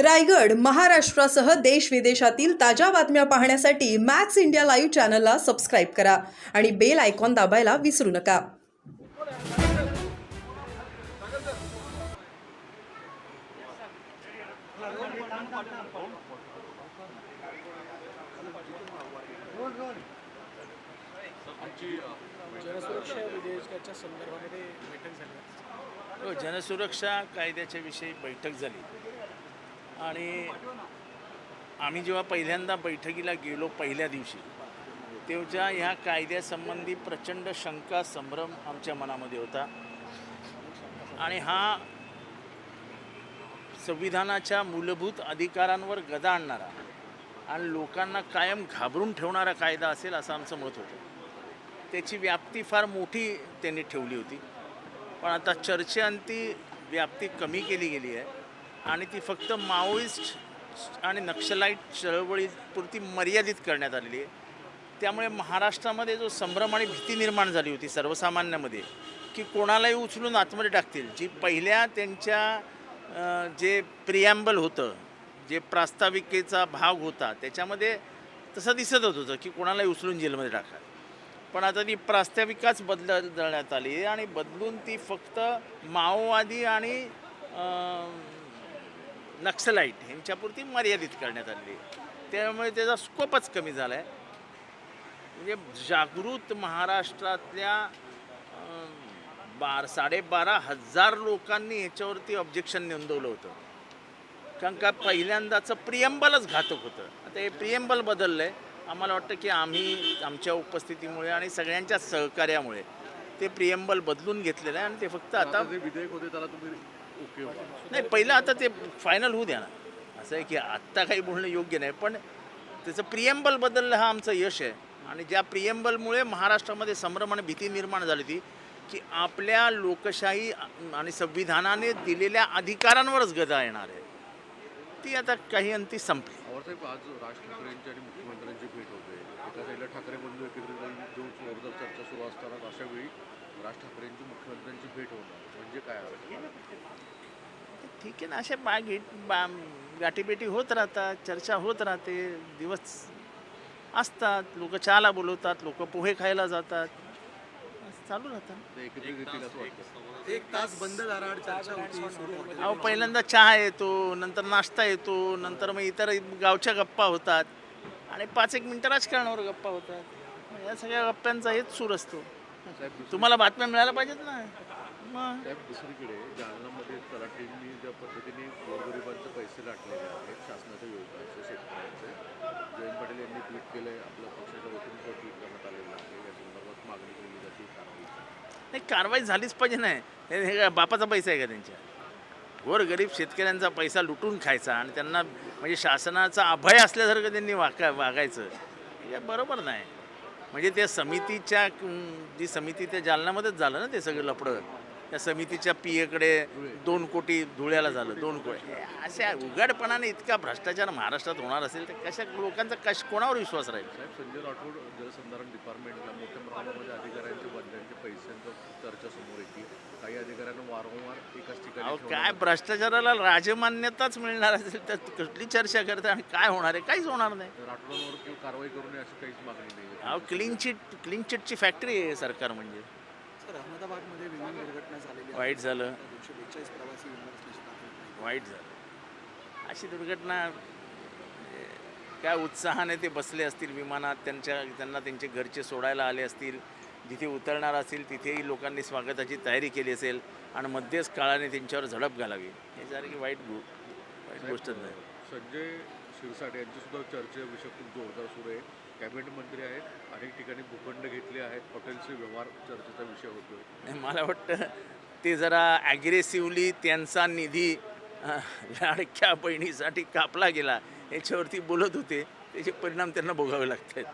रायगड महाराष्ट्रासह देश विदेशातील ताज्या बातम्या पाहण्यासाठी मॅक्स इंडिया लाईव्ह चॅनलला सबस्क्राईब करा आणि बेल आयकॉन दाबायला विसरू नका. जनसुरक्षा हो जनसुरक्षा कायद्याच्या विषयी बैठक झाली. आणि आम्ही जेव्हा पहिल्यांदा बैठकीला गेलो पहिल्या दिवशी तेव्हा ह्या कायद्यासंबंधी प्रचंड शंका संभ्रम आमच्या मनामध्ये होता. आणि हा संविधानाच्या मूलभूत अधिकारांवर गदा आणणारा आणि लोकांना कायम घाबरून ठेवणारा कायदा असेल असं आमचं मत होतं. त्याची व्याप्ती फार मोठी त्यांनी ठेवली होती. पण आता चर्चेअंती व्याप्ती कमी केली गेली आहे. आणि ती फक्त माओइस्ट आणि नक्षलाईट चळवळीपुरती मर्यादित करण्यात आलेली आहे. त्यामुळे महाराष्ट्रामध्ये जो संभ्रम आणि भीती निर्माण झाली होती सर्वसामान्यामध्ये की कोणालाही उचलून आतमध्ये टाकतील. जी पहिल्या त्यांच्या जे प्रियॅम्बल होतं जे प्रास्ताविकेचा भाग होता त्याच्यामध्ये तसं दिसतच होतं की कोणालाही उचलून जेलमध्ये टाका पण आता ती प्रास्ताविकाच बदलण्यात आली आणि बदलून ती फक्त माओवादी आणि नक्सलाईट यांच्यापुरती मर्यादित करण्यात आली त्यामुळे त्याचा स्कोपच कमी झाला आहे म्हणजे जागृत महाराष्ट्रातल्या बार साडेबारा हजार लोकांनी याच्यावरती ऑब्जेक्शन नोंदवलं होतं. कारण का पहिल्यांदाचं प्रियंबलच घातक होतं. आता हे प्रियंबल बदललं आहे आम्हाला वाटतं की आम्ही आमच्या उपस्थितीमुळे आणि सगळ्यांच्या सहकार्यामुळे ते प्रियंबल बदलून घेतलेलं आहे आणि ते फक्त आता विधेयक होते त्याला तुम्ही नाही पहिलं आता ते फायनल होऊ द्या ना. असं आहे की आत्ता काही बोलणं योग्य नाही पण त्याचं प्रियंबल बदललं हा आमचं यश आहे. आणि ज्या प्रियंबलमुळे महाराष्ट्रामध्ये संभ्रम आणि भीती निर्माण झाली होती की आपल्या लोकशाही आणि संविधानाने दिलेल्या अधिकारांवरच गदा येणार आहे. ती आता काही अंती संपली. आज राज ठाकरेंची आणि मुख्यमंत्र्यांची भेट होते. एका साईडला ठाकरे बंधू एकत्रित चर्चा सुरू असताना अशा वेळी राज ठाकरेंची मुख्यमंत्र्यांची भेट होणार म्हणजे काय? ठीक आहे ना अशा बा गेट बा गाठीभेटी होत राहतात चर्चा होत राहते दिवस असतात लोक चहाला बोलवतात लोक पोहे खायला जातात चालू राहतात एक तास बंद दाराआड चर्चा होती सुरू होती. अहो पहिल्यांदा चहा येतो नंतर नाश्ता येतो नंतर मग इतर गावच्या गप्पा होतात. आणि पाच एक मिनटं राजकारणावर गप्पा होतात. या सगळ्या गप्प्यांचा हेच सूर असतो. साहेब तुम्हाला बातम्या मिळायला पाहिजेत ना? मग. साहेब दुसरीकडे जालनामध्ये तलाठींनी ज्या पद्धतीने गोरगरिबांचे पैसे लाटलेले आहेत शासनाच्या योजनांचे शेतकऱ्यांचे जयंत पाटील यांनी ट्विट केलं आहे आपल्या पक्षाच्या वतीने तो ट्विट करण्यात आलेला आहे. या संदर्भात मागणी केली जाते कारवाई नाही कारवाई झालीच पाहिजे नाही हे बापाचा पैसा आहे का त्यांच्या? गोरगरीब शेतकऱ्यांचा पैसा लुटून खायचा आणि त्यांना म्हणजे शासनाचा अभय असल्यासारखं त्यांनी वागा वागायचं. हे बरोबर नाही. म्हणजे त्या समितीच्या जी समिती त्या जालन्यामध्येच झालं ना ते सगळं लपडं त्या समितीच्या पियेकडे दोन कोटी धुळ्याला झालं दोन कोटी. अशा उघडपणाने इतका भ्रष्टाचार महाराष्ट्रात होणार असेल तर कशा लोकांचा कश कोणावर विश्वास राहील? साहेब संजय राठोड जलसंधारण डिपार्टमेंटला मोठ्या प्रमाणामध्ये अधिकाऱ्यांच्या बदल्यांच्या पैशांचं चर्चा समोर येते. काही अधिकाऱ्यांना वारंवार एकाच ठिकाणी काय भ्रष्टाचाराला राजमान्यताच मिळणार असेल तर कसली चर्चा करते आणि काय होणार आहे? काहीच होणार नाही. राठोडांवर कारवाई करू नये अशी काहीच मागणी नाही अहो क्लीन चिट क्लीन चिटची फॅक्टरी आहे सरकार म्हणजे. अहमदाबादमध्ये विमान दुर्घटना झालेली आहे. वाईट झालं. बेचाळीस प्रवासी विमान असल्याची बातमी वाईट झालं. अशी दुर्घटना म्हणजे काय उत्साहाने ते बसले असतील विमानात त्यांच्या त्यांना त्यांचे घरचे सोडायला आले असतील जिथे उतरणार असतील तिथेही लोकांनी स्वागताची तयारी केली असेल आणि मध्येच काळाने त्यांच्यावर झडप घालावी. यासारखी वाईट गो वाईट गोष्टच नाही. संजय शिरसाट यांचीसुद्धा चर्चा विषय खूप जोरदार सुरू आहे. कॅबिनेट मंत्री आहेत अनेक ठिकाणी भूखंड घेतले आहेत हॉटेलचे व्यवहार चर्चेचा विषय होतो मला वाटतं ते जरा ॲग्रेसिव्हली त्यांचा निधी लाडक्या बहिणीसाठी कापला गेला याच्यावरती बोलत होते. त्याचे परिणाम त्यांना भोगावे लागत आहेत